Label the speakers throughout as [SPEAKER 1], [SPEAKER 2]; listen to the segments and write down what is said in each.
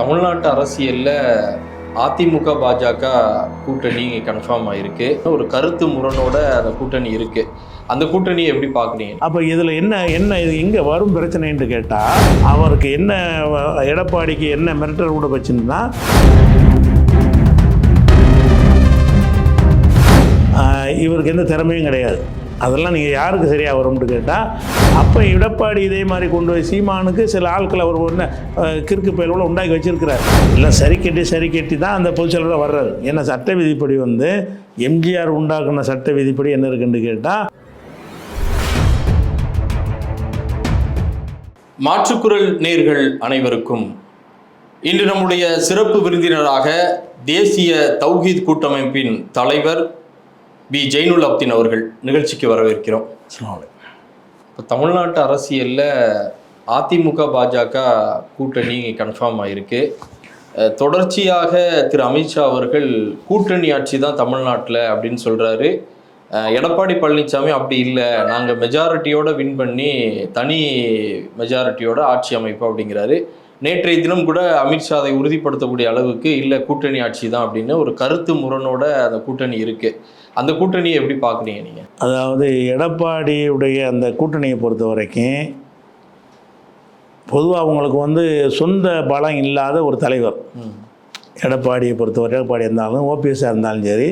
[SPEAKER 1] தமிழ்நாட்டு அரசியலில் அதிமுக பாஜக கூட்டணி கன்ஃபார்ம் ஆயிருக்கு. ஒரு கருத்து முரணோட அந்த கூட்டணி இருக்கு. அந்த கூட்டணியை எப்படி பார்க்குறீங்க?
[SPEAKER 2] அப்போ இதில் என்ன என்ன இது எங்கே வரும் பிரச்சனைன்னு கேட்டால் அவருக்கு என்ன எடப்பாடிக்கு என்ன மிரட்டல் கூட வச்சுருந்தா இவருக்கு எந்த திறமையும் கிடையாது. அதெல்லாம் நீங்கள் யாருக்கு சரியாக வரும்னு கேட்டால் அப்போ எடப்பாடி இதே மாதிரி கொண்டு போய் சீமானுக்கு சில ஆட்கள் அவர் ஒன்று கிறுக்கு பயலோட உண்டாக்கி வச்சிருக்கிறார். எல்லாம் சரி கட்டி சரி கட்டி தான் அந்த பொதுச்செயலராக வர்றாரு. ஏன்னா சட்ட விதிப்படி வந்து எம்ஜிஆர் உண்டாக்குன சட்ட விதிப்படி என்ன இருக்குன்னு கேட்டால்
[SPEAKER 1] மாற்றுக்குரல் நேர்கள் அனைவருக்கும் இன்று நம்முடைய சிறப்பு விருந்தினராக தேசிய தௌஹீத் கூட்டமைப்பின் தலைவர் பி. ஜெயினுல் அப்தின் அவர்கள் நிகழ்ச்சிக்கு வரவேற்கிறோம். இப்போ தமிழ்நாட்டு அரசியலில் அதிமுக பாஜக கூட்டணி கன்ஃபார்ம் ஆயிருக்கு. தொடர்ச்சியாக திரு. அமித்ஷா அவர்கள் கூட்டணி ஆட்சி தான் தமிழ்நாட்டில் அப்படின்னு சொல்கிறாரு எடப்பாடி பழனிசாமி அப்படி இல்லை. நாங்கள் மெஜாரிட்டியோட வின் பண்ணி தனி மெஜாரிட்டியோட ஆட்சி அமைப்பு அப்படிங்கிறாரு. நேற்றைய தினம் கூட அமித்ஷா அதை உறுதிப்படுத்தக்கூடிய அளவுக்கு இல்லை கூட்டணி ஆட்சி தான் அப்படின்னு ஒரு கருத்து முரணோட அந்த கூட்டணி இருக்குது அந்த கூட்டணியை எப்படி பார்க்குறீங்க நீங்கள்
[SPEAKER 2] அதாவது எடப்பாடியுடைய அந்த கூட்டணியை பொறுத்த வரைக்கும் பொதுவாக அவங்களுக்கு வந்து சொந்த பலம் இல்லாத ஒரு தலைவர். எடப்பாடியை பொறுத்தவரை எடப்பாடி இருந்தாலும் ஓபிஎஸ்ஸாக இருந்தாலும் சரி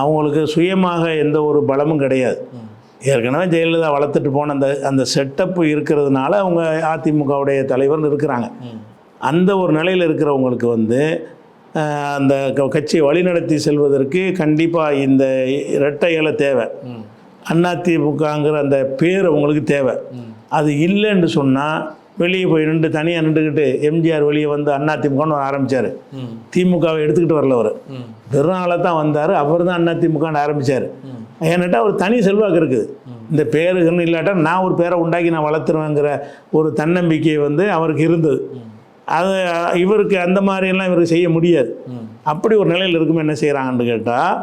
[SPEAKER 2] அவங்களுக்கு சுயமாக எந்த ஒரு பலமும் கிடையாது. ஏற்கனவே ஜெயலலிதா வளர்த்துட்டு போன அந்த அந்த செட்டப்பு இருக்கிறதுனால அவங்க அதிமுகவுடைய தலைவர் இருக்கிறாங்க. அந்த ஒரு நிலையில் இருக்கிறவங்களுக்கு வந்து அந்த கட்சியை வழிநடத்தி செல்வதற்கு கண்டிப்பாக இந்த இரட்டை இலை தேவை. அதிமுகங்கிற அந்த பேர் அவங்களுக்கு தேவை. அது இல்லைன்னு சொன்னால் வெளியே போய் நின்று தனியாக நின்றுக்கிட்டு எம்ஜிஆர் வெளியே வந்து அதிமுகன்னு ஆரம்பித்தார் திமுகவை எடுத்துக்கிட்டு வரல அவர். ஆளை தான் வந்தார். அவர் தான் அதிமுகன்னு ஆரம்பித்தார் ஏன்னாட்டா ஒரு தனி செல்வாக்கு இருக்குது. இந்த பேருக்குன்னு இல்லாட்டா நான் ஒரு பேரை உண்டாக்கி நான் வளர்த்துருவேங்கிற ஒரு தன்னம்பிக்கை வந்து அவருக்கு இருந்தது. அது இவருக்கு அந்த மாதிரியெல்லாம் இவருக்கு செய்ய முடியாது. அப்படி ஒரு நிலையில் இருக்கும் என்ன செய்கிறாங்கன்னு கேட்டால்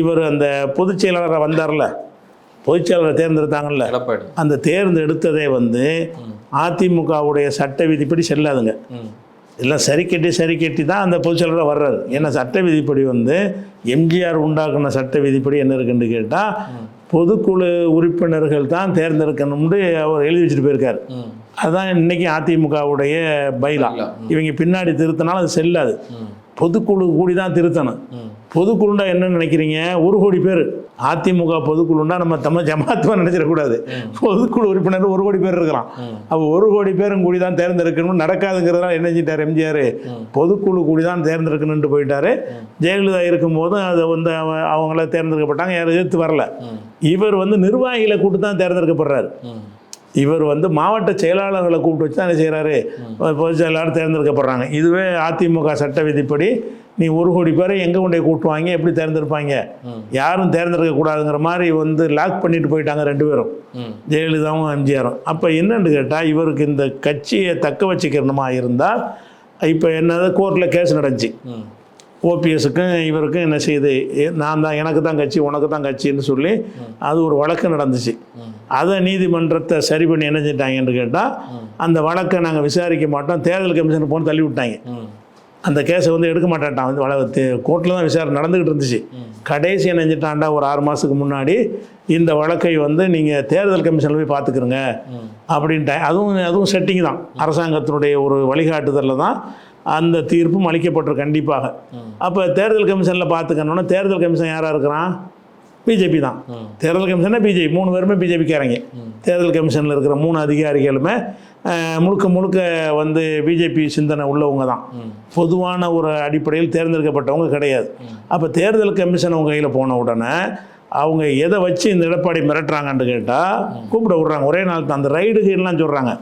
[SPEAKER 2] இவர் அந்த பொதுச் செயலாளராக வந்தார்ல. பொதுச் செயலாளரை தேர்ந்தெடுத்தாங்கல்ல. அந்த தேர்ந்தெடுத்ததே வந்து அதிமுகவுடைய சட்ட விதிப்படி செல்லாதுங்க. எல்லாம் சரி கட்டி சரி கட்டி தான் அந்த பொதுச்செயலராக வர்றாரு. ஏன்னா சட்ட விதிப்படி வந்து எம்ஜிஆர் உண்டாக்குன சட்ட விதிப்படி என்ன இருக்குன்னு கேட்டால் பொதுக்குழு உறுப்பினர்கள் தான் தேர்ந்தெடுக்கணும்னு அவர் எழுதி வச்சுட்டு போயிருக்காரு. அதுதான் இன்னைக்கு அதிமுகவுடைய பைலா. இவங்க பின்னாடி திருத்தினாலும் அது செல்லாது. பொதுக்குழு கூடி தான் திருத்தணும் பொதுக்குழுண்டா என்ன நினைக்கிறீங்க? ஒரு கோடி பேர். அதிமுக பொதுக்குழுண்டா நம்ம தமிழ் ஜமாத்துவா நினைச்சிடக்கூடாது பொதுக்குழு உறுப்பினர் ஒரு கோடி பேர் இருக்கிறான் அப்போ ஒரு கோடி பேரும் கூடி தான் தேர்ந்தெடுக்கணும் நடக்காதுங்கிறதுனால என்ன செஞ்சிட்டார் எம்ஜிஆர்? பொதுக்குழு கூடி தான் தேர்ந்தெடுக்கணும்னு போயிட்டாரு ஜெயலலிதா இருக்கும்போது அதை வந்து அவ- அவங்கள தேர்ந்தெடுக்கப்பட்டாங்க. யாரும் எதிர்த்து வரல. இவர் வந்து நிர்வாகிகளை கூட்டு தான் தேர்ந்தெடுக்கப்படுறாரு இவர் வந்து மாவட்ட செயலாளர்களை கூப்பிட்டு வச்சு தான் என்ன செய்கிறாரு பொதுச் செயலாளர் தேர்ந்தெடுக்கப்படுறாங்க. இதுவே அதிமுக சட்ட விதிப்படி நீ ஒரு கோடி பேரை எங்கே கொண்டு கூட்டுவாங்க எப்படி தேர்ந்தெடுப்பாங்க? யாரும் தேர்ந்தெடுக்கக்கூடாதுங்கிற மாதிரி வந்து லாக் பண்ணிட்டு போயிட்டாங்க ரெண்டு பேரும். ஜெயலலிதாவும் எம்ஜிஆரும். அப்போ என்னன்னு கேட்டால் இவருக்கு இந்த கட்சியை தக்க வச்சுக்கிறணுமா இருந்தால் இப்போ என்னது கோர்ட்டில் கேஸ் நடந்துச்சு. ஓபிஎஸ்க்கும் இவருக்கும் என்ன செய்யுது ஏ- நான் தான் எனக்கு தான் கட்சி உனக்கு தான் கட்சின்னு சொல்லி அது ஒரு வழக்கு நடந்துச்சு. அதை நீதிமன்றத்தை சரி பண்ணி என்ன செஞ்சிட்டாங்கன்னு கேட்டால் அந்த வழக்கை நாங்கள் விசாரிக்க மாட்டோம் தேர்தல் கமிஷனுக்கு போன்னு தள்ளி விட்டாங்க. அந்த கேஸை வந்து எடுக்க மாட்டான்ட்டான் வந்து வழக்கு கோர்ட்டில் தான் விசாரணை நடந்துக்கிட்டு இருந்துச்சு. கடைசி என்ன செஞ்சிட்டாண்டா ஒரு ஆறு மாதத்துக்கு முன்னாடி இந்த வழக்கை வந்து நீங்கள் தேர்தல் கமிஷனில் போய் பார்த்துக்கிறங்க அப்படின்ட்டாங்க. அதுவும் அதுவும் செட்டிங் தான். அரசாங்கத்தினுடைய ஒரு வழிகாட்டுதலில் தான் அந்த தீர்ப்பும் அளிக்கப்பட்டிருக்கு கண்டிப்பாக. அப்போ தேர்தல் கமிஷனில் பார்த்துக்கணுன்னா தேர்தல் கமிஷன் யாராக இருக்கிறான்? பிஜேபி தான். தேர்தல் கமிஷனா பிஜேபி. மூணு பேருமே பிஜேபிக்காரங்க. தேர்தல் கமிஷனில் இருக்கிற மூணு அதிகாரிகளுமே முழுக்க முழுக்க வந்து பிஜேபி சிந்தனை உள்ளவங்க தான். பொதுவான ஒரு அடிப்படையில் தேர்ந்தெடுக்கப்பட்டவங்க கிடையாது. அப்போ தேர்தல் கமிஷன் அவங்க கையில் போன உடனே அவங்க எதை வச்சு இந்த எடப்பாடி மிரட்டுறாங்கன்னு கேட்டால் கூப்பிட விட்றாங்க. ஒரே நாள் தான் அந்த ரைடுக்கு எல்லாம் சொல்கிறாங்க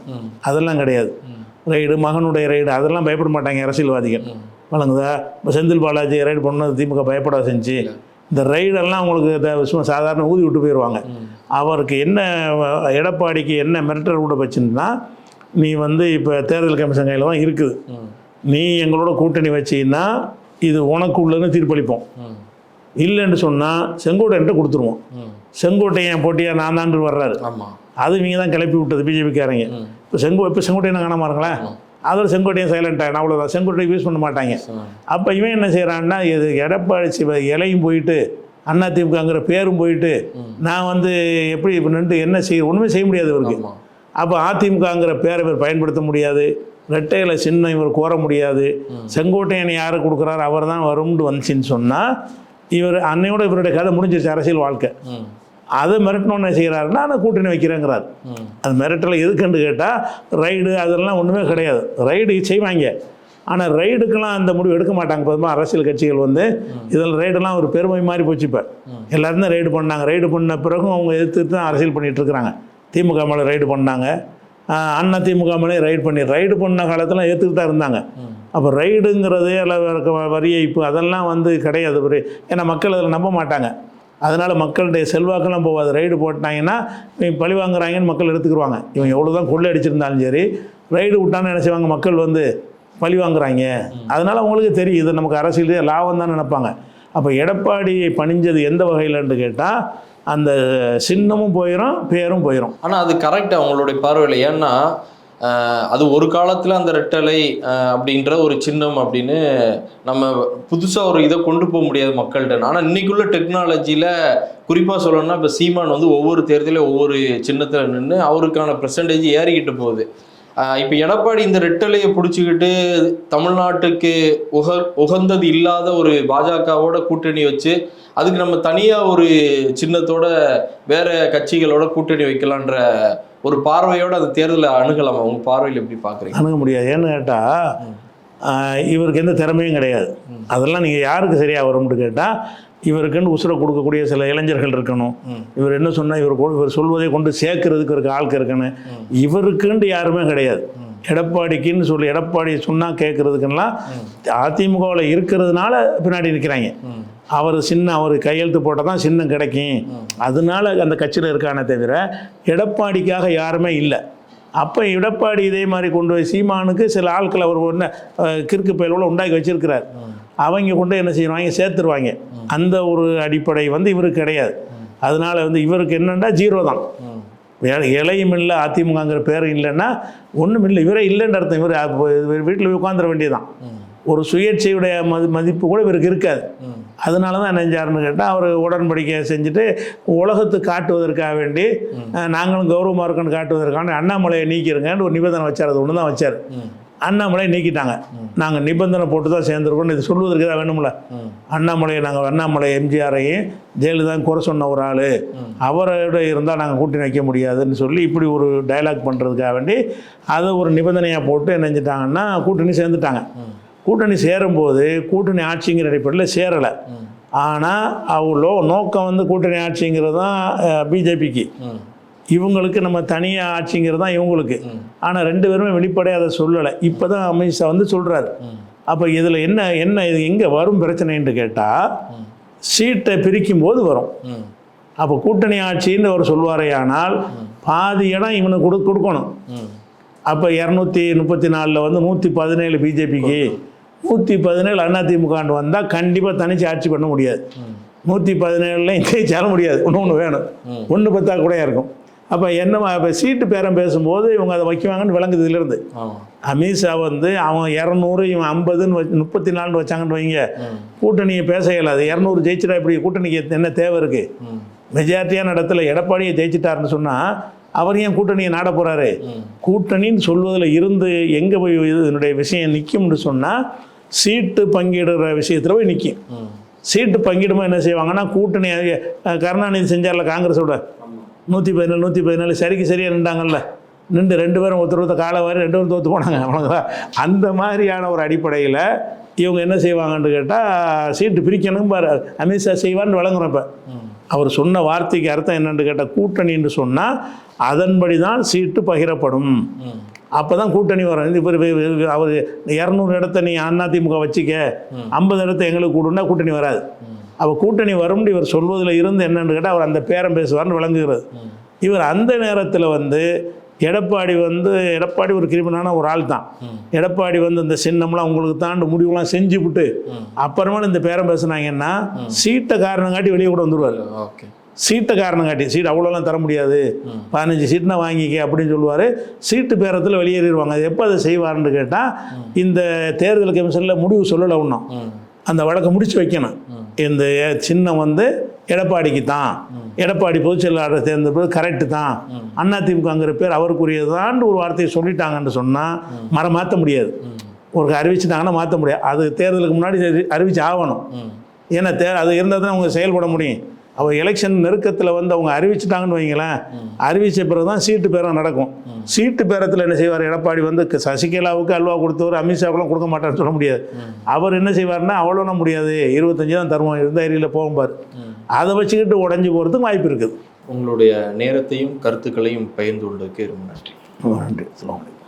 [SPEAKER 2] அதெல்லாம் கிடையாது. ரைடு மகனுடைய ரைடு அதெல்லாம் பயப்பட மாட்டாங்க அரசியல்வாதிகள். வழங்குதா? இப்போ செந்தில் பாலாஜி ரைடு பண்ணது திமுக பயப்பட செஞ்சு இந்த ரைடெல்லாம் உங்களுக்கு இத சும்மா சாதாரண ஊதி விட்டு போயிடுவாங்க அவருக்கு என்ன எடப்பாடிக்கு என்ன மிரட்டல் கூட வச்சுருந்தா நீ வந்து இப்போ தேர்தல் கமிஷன் கையில் தான் இருக்குது. நீ எங்களோட கூட்டணி வச்சீங்கன்னா இது உனக்கு உள்ளதுன்னு தீர்ப்பளிப்போம் இல்லைன்னு சொன்னால் செங்கோட்டையன்ட்ட கொடுத்துருவோம். செங்கோட்டையன் போட்டியாக நான் தான் வர்றாரு. அது இவங்க தான் கிளப்பி விட்டது பிஜேபிக்காரங்க. இப்போ செங்கோ இப்போ செங்கோட்டையனை காணாம இருங்களேன்? அதோட செங்கோட்டையும் சைலண்ட் ஆகிடும் அவ்வளோதான் செங்கோட்டை யூஸ் பண்ண மாட்டாங்க. அப்போ இவன் என்ன செய்கிறான்னா இது எடப்பாடி சிவ இலையும் போயிட்டு அதிமுகங்கிற பேரும் போயிட்டு நான் வந்து எப்படி இப்போ நின்று என்ன செய்ய ஒன்றுமே செய்ய முடியாது இவருக்கு. அப்போ அதிமுகங்கிற பேரை இவர் பயன்படுத்த முடியாது. ரெட்டையில சின்னம் இவர் கோர முடியாது. செங்கோட்டையன் யாரு கொடுக்குறாரு அவர் தான் வரும்னு வந்துச்சுன்னு சொன்னால் இவர் அன்னையோட இவருடைய கதை முடிஞ்சிருச்சு அரசியல் வாழ்க்கை. அதை மிரட்டணும்னு செய்கிறாருன்னா நான் கூட்டணி வைக்கிறேங்கிறார். அது மிரட்டல் எதுக்குன்னு கேட்டால் ரைடு அதெல்லாம் ஒன்றுமே கிடையாது. ரைடு செய்வாங்க. ஆனால் ரைடுக்கெல்லாம் அந்த முடிவு எடுக்க மாட்டாங்க. பொதுவாக அரசியல் கட்சிகள் வந்து இதில் ரைடெல்லாம் ஒரு பெருமை மாதிரி போச்சு இப்போ. எல்லாரும் தான் ரைடு பண்ணாங்க. ரைடு பண்ண பிறகும் அவங்க எதிர்த்து தான் அரசியல் பண்ணிட்டு இருக்கிறாங்க. திமுக மேலே ரைடு பண்ணாங்க. அதிமுக மேலே ரைடு பண்ணி ரைடு பண்ண காலத்தில் ஏற்றுக்கிட்டு தான் இருந்தாங்க. அப்போ ரைடுங்கிறதே எல்லாம் வரி ஏய்ப்பு அதெல்லாம் வந்து கிடையாது ஒரு ஏன்னா மக்கள் அதில் நம்ப மாட்டாங்க. அதனால் மக்களுடைய செல்வாக்கெல்லாம் போகாது. ரைடு போட்டாங்கன்னா இவங்க பழி வாங்குறாங்கன்னு மக்கள் எடுத்துக்கிடுவாங்க இவன் எவ்வளோ தான் கொள்ளை அடிச்சிருந்தாலும் சரி ரைடு விட்டான்னு என்ன செய்வாங்க? மக்கள் வந்து பழி வாங்குறாங்க. அதனால் அவங்களுக்கு தெரியும். இது நமக்கு அரசியலே லாபம் தான் நினைப்பாங்க. அப்போ எடப்பாடியை பணிஞ்சது எந்த வகையிலன்னு கேட்டால் அந்த சின்னமும் போயிடும் பேரும் போயிடும்
[SPEAKER 1] ஆனால் அது கரெக்ட் அவங்களுடைய பார்வையில். ஏன்னா அது ஒரு காலத்தில் அந்த ரெட்டலை அப்படின்ற ஒரு சின்னம் அப்படின்னு நம்ம புதுசாக ஒரு இதை கொண்டு போக முடியாது மக்கள்கிட்ட. ஆனால் இன்னைக்குள்ள டெக்னாலஜியில் குறிப்பாக சொல்லணும்னா இப்போ சீமான் வந்து ஒவ்வொரு தேர்தலையும் ஒவ்வொரு சின்னத்தில் நின்று அவருக்கான பர்சன்டேஜ் ஏறிக்கிட்டு போகுது. இப்ப எடப்பாடி இந்த ரெட்டலையை பிடிச்சிக்கிட்டு தமிழ்நாட்டுக்கு உக உகந்தது இல்லாத ஒரு பாஜகவோட கூட்டணி வச்சு அதுக்கு நம்ம தனியா ஒரு சின்னத்தோட வேற கட்சிகளோட கூட்டணி வைக்கலான்ற ஒரு பார்வையோட அந்த தேர்தலை அணுகலாமா? உங்க பார்வையில் எப்படி பாக்குறீங்க?
[SPEAKER 2] அணுக முடியாது. ஏன்னு கேட்டால் இவருக்கு எந்த திறமையும் கிடையாது. அதெல்லாம் நீங்கள் யாருக்கு சரியாக வரும்னு கேட்டால் இவருக்குன்னு உசுரை கொடுக்கக்கூடிய சில இளைஞர்கள் இருக்கணும். இவர் என்ன சொன்னால் இவர் இவர் சொல்வதை கொண்டு சேர்க்கறதுக்கு ஒரு ஆட்கள் இருக்கணும். இவருக்குன்ட்டு யாருமே கிடையாது. எடப்பாடிக்குன்னு சொல்லி எடப்பாடி சொன்னால் கேட்கறதுக்கெல்லாம் அதிமுகவில் இருக்கிறதுனால பின்னாடி நிற்கிறாங்க. அவர் சின்ன அவர் கையெழுத்து போட்டால் தான் சின்னம் கிடைக்கும். அதனால அந்த கட்சியில் இருக்கானே தவிர எடப்பாடிக்காக யாருமே இல்லை. அப்போ எடப்பாடி இதே மாதிரி கொண்டு போய் சீமானுக்கு சில ஆட்கள் அவர் ஒன்று கிறுக்கு பயலோட உண்டாக்கி வச்சிருக்கிறார். அவங்க கொண்டு என்ன செய்வாங்க? சேர்த்துருவாங்க. அந்த ஒரு அடிப்படை வந்து இவருக்கு கிடையாது. அதனால வந்து இவருக்கு என்னென்னா ஜீரோ தான். இலையும் இல்லை அதிமுகங்கிற பேரும் இல்லைன்னா ஒன்றும் இல்லை. இவரே இல்லைன்ற அர்த்தம். இவர் வீட்டில் உட்காந்துட வேண்டியதுதான். ஒரு சுயேட்சையுடைய மதி மதிப்பு கூட இவருக்கு இருக்காது. அதனால தான் நெஞ்சாருன்னு கேட்டால் அவர் உடன்படிக்கை செஞ்சுட்டு உலகத்துக்கு காட்டுவதற்காக வேண்டி நாங்களும் கௌரவமாக இருக்கணும்னு காட்டுவதற்கான அண்ணாமலையை நீக்கிருங்கன்னு ஒரு நிபந்தனை வச்சார். அது ஒன்று தான் வச்சார். அண்ணாமலையை நீக்கிட்டாங்க. நாங்கள் நிபந்தனை போட்டு தான் சேர்ந்துருக்கோம்னு இது சொல்வதற்கு தான் வேணும்ல. அண்ணாமலையை நாங்கள் அண்ணாமலை எம்ஜிஆரையும் ஜெயலலிதான் குறை சொன்ன ஒரு ஆள். அவரோட இருந்தால் நாங்கள் கூட்டணி வைக்க முடியாதுன்னு சொல்லி இப்படி ஒரு டயலாக் பண்ணுறதுக்காக வேண்டி அதை ஒரு நிபந்தனையாக போட்டு என்ன செஞ்சிட்டாங்கன்னா கூட்டணி சேர்ந்துட்டாங்க. கூட்டணி சேரும்போது கூட்டணி ஆட்சிங்கிற அடிப்படையில் சேரலை. ஆனால் அவ்வளோ நோக்கம் வந்து கூட்டணி ஆட்சிங்கிறது தான் பிஜேபிக்கு. இவங்களுக்கு நம்ம தனியாக ஆட்சிங்கிறது தான் இவங்களுக்கு. ஆனால் ரெண்டு பேருமே வெளிப்படையாக அதை சொல்லலை இப்போ தான் அமித்ஷா வந்து சொல்கிறாரு. அப்போ இதில் என்ன என்ன இது எங்கே வரும் பிரச்சனைன்னு கேட்டால். சீட்டை பிரிக்கும் போது வரும். அப்போ கூட்டணி ஆட்சின்னு அவர் சொல்வாரேயானால் பாதி இடம் இவனுக்கு கொடு கொடுக்கணும். அப்போ இரநூத்தி முப்பத்தி நாலில் வந்து நூற்றி பதினேழு பிஜேபிக்கு நூற்றி பதினேழு அதிமுகண்டு வந்தால் கண்டிப்பாக தனிச்சு ஆட்சி பண்ண முடியாது. நூற்றி பதினேழுலையும் ஜெயிச்சால முடியாது ஒன்று ஒன்று வேணும். ஒன்று பத்தா கூட இருக்கும் அப்போ என்னமா இப்போ சீட்டு பேரம் பேசும்போது இவங்க அதை வைக்குவாங்கன்னு விளங்குது இதிலிருந்து
[SPEAKER 1] ஆமா.
[SPEAKER 2] அமித்ஷா வந்து அவன் இரநூறு இவன் ஐம்பதுன்னு வச்சு முப்பத்தி நாலுன்னு வச்சாங்கன்னு வைங்க. கூட்டணியை பேச இயலாது இரநூறு ஜெயிச்சிட்டா இப்படி கூட்டணிக்கு என்ன தேவை இருக்குது. மெஜாரிட்டியான இடத்துல எடப்பாடியை ஜெயிச்சிட்டாருன்னு சொன்னால் அவர் ஏன் கூட்டணியை நாட போகிறாரு கூட்டணின்னு சொல்வதில் இருந்து எங்கே போய் இதனுடைய விஷயம் நிற்கும்னு சொன்னால் சீட்டு பங்கிடுற விஷயத்தில் போய் நிற்கும் சீட்டு பங்கிடுமா என்ன செய்வாங்கன்னா கூட்டணி கருணாநிதி செஞ்சார்ல காங்கிரஸோட. நூற்றி பதினேழு நூற்றி பதினேழு சரிக்கு சரியாக நின்றாங்கல்ல. நின்று ரெண்டு பேரும் ஒருத்தர் ஒருத்தர் காலை வாரி ரெண்டு பேரும் தோற்று போனாங்க அவ்வளோதான் அந்த மாதிரியான ஒரு அடிப்படையில் இவங்க என்ன செய்வாங்கன்னு கேட்டால் சீட்டு பிரிக்கணும் பாரு அமித்ஷா செய்வான்னு வழங்குறோம் இப்போ. அவர் சொன்ன வார்த்தைக்கு அர்த்தம் என்னென்று கேட்டால் கூட்டணி என்று சொன்னால் அதன்படி தான் சீட்டு பகிரப்படும்.
[SPEAKER 3] அப்போ தான் கூட்டணி வரும். இது இப்போ அவர் இரநூறு இடத்த நீ அதிமுக வச்சுக்க. ஐம்பது இடத்த எங்களுக்கு கூடுனா கூட்டணி வராது. அப்போ கூட்டணி வரும்னு இவர் சொல்வதில் இருந்து என்னென்று கேட்டால் அவர் அந்த பேரம் பேசுவார்னு விளங்குகிறது. இவர் அந்த நேரத்தில் வந்து எடப்பாடி வந்து எடப்பாடி ஒரு கிரிமினான ஒரு ஆள் தான். எடப்பாடி வந்து இந்த சின்னம்லாம் உங்களுக்கு தாண்டு முடிவுலாம் செஞ்சு விட்டு அப்புறமா இந்த பேரம் பேசுனாங்கன்னா சீட்டை காரணம் காட்டி வெளியே கூட வந்துடுவார்
[SPEAKER 1] ஓகே.
[SPEAKER 2] சீட்டை காரணம் காட்டி சீட் அவ்வளோலாம் தர முடியாது. பதினஞ்சு சீட்னா வாங்கிக்க அப்படின்னு சொல்லுவார். சீட்டு பேரத்தில் வெளியேறிடுவாங்க. அது எப்போ அதை செய்வார்னு கேட்டால் இந்த தேர்தல் கமிஷனில் முடிவு சொல்லலை இன்னும்.
[SPEAKER 1] ம்.
[SPEAKER 2] அந்த வழக்கை முடிச்சு வைக்கணும். இந்த சின்னம் வந்து எடப்பாடிக்கு தான். எடப்பாடி பொதுச் செயலாளர் தேர்ந்தெடுப்பது கரெக்டு தான். அதிமுகங்கிற பேர் அவருக்குரியதான்னு ஒரு வார்த்தையை சொல்லிட்டாங்கன்னு சொன்னால் மரம் மாற்ற முடியாது. ஒரு அறிவிச்சிட்டாங்கன்னா மாற்ற முடியாது. அது தேர்தலுக்கு முன்னாடி அறி- அறிவிச்சு ஆகணும் ஏன்னா தே அது இருந்தால் தான் அவங்க செயல்பட முடியும். அவள் எலெக்ஷன் நெருக்கத்தில் வந்து அவங்க அறிவிச்சிட்டாங்கன்னு வைங்களேன் அறிவித்த பிறகு தான் சீட்டு பேரம் நடக்கும். சீட்டு பேரத்தில் என்ன செய்வார்? எடப்பாடி வந்து சசிகலாவுக்கு அல்வா கொடுத்தவர் அமித்ஷாவுக்குலாம் கொடுக்க மாட்டார்னு சொல்ல முடியாது. அவர் என்ன செய்வார்னா அவ்வளோனா முடியாது. இருபத்தஞ்சு தான் தருவோம். இருந்த ஏரியில் போகும்பார் அதை வச்சுக்கிட்டு உடஞ்சி போகிறதுக்கு வாய்ப்பு இருக்குது.
[SPEAKER 1] உங்களுடைய நேரத்தையும் கருத்துக்களையும் பகிர்ந்து கொண்டதுக்கு ரொம்ப நன்றி.
[SPEAKER 2] ரொம்ப நன்றி. அலைக்கும்.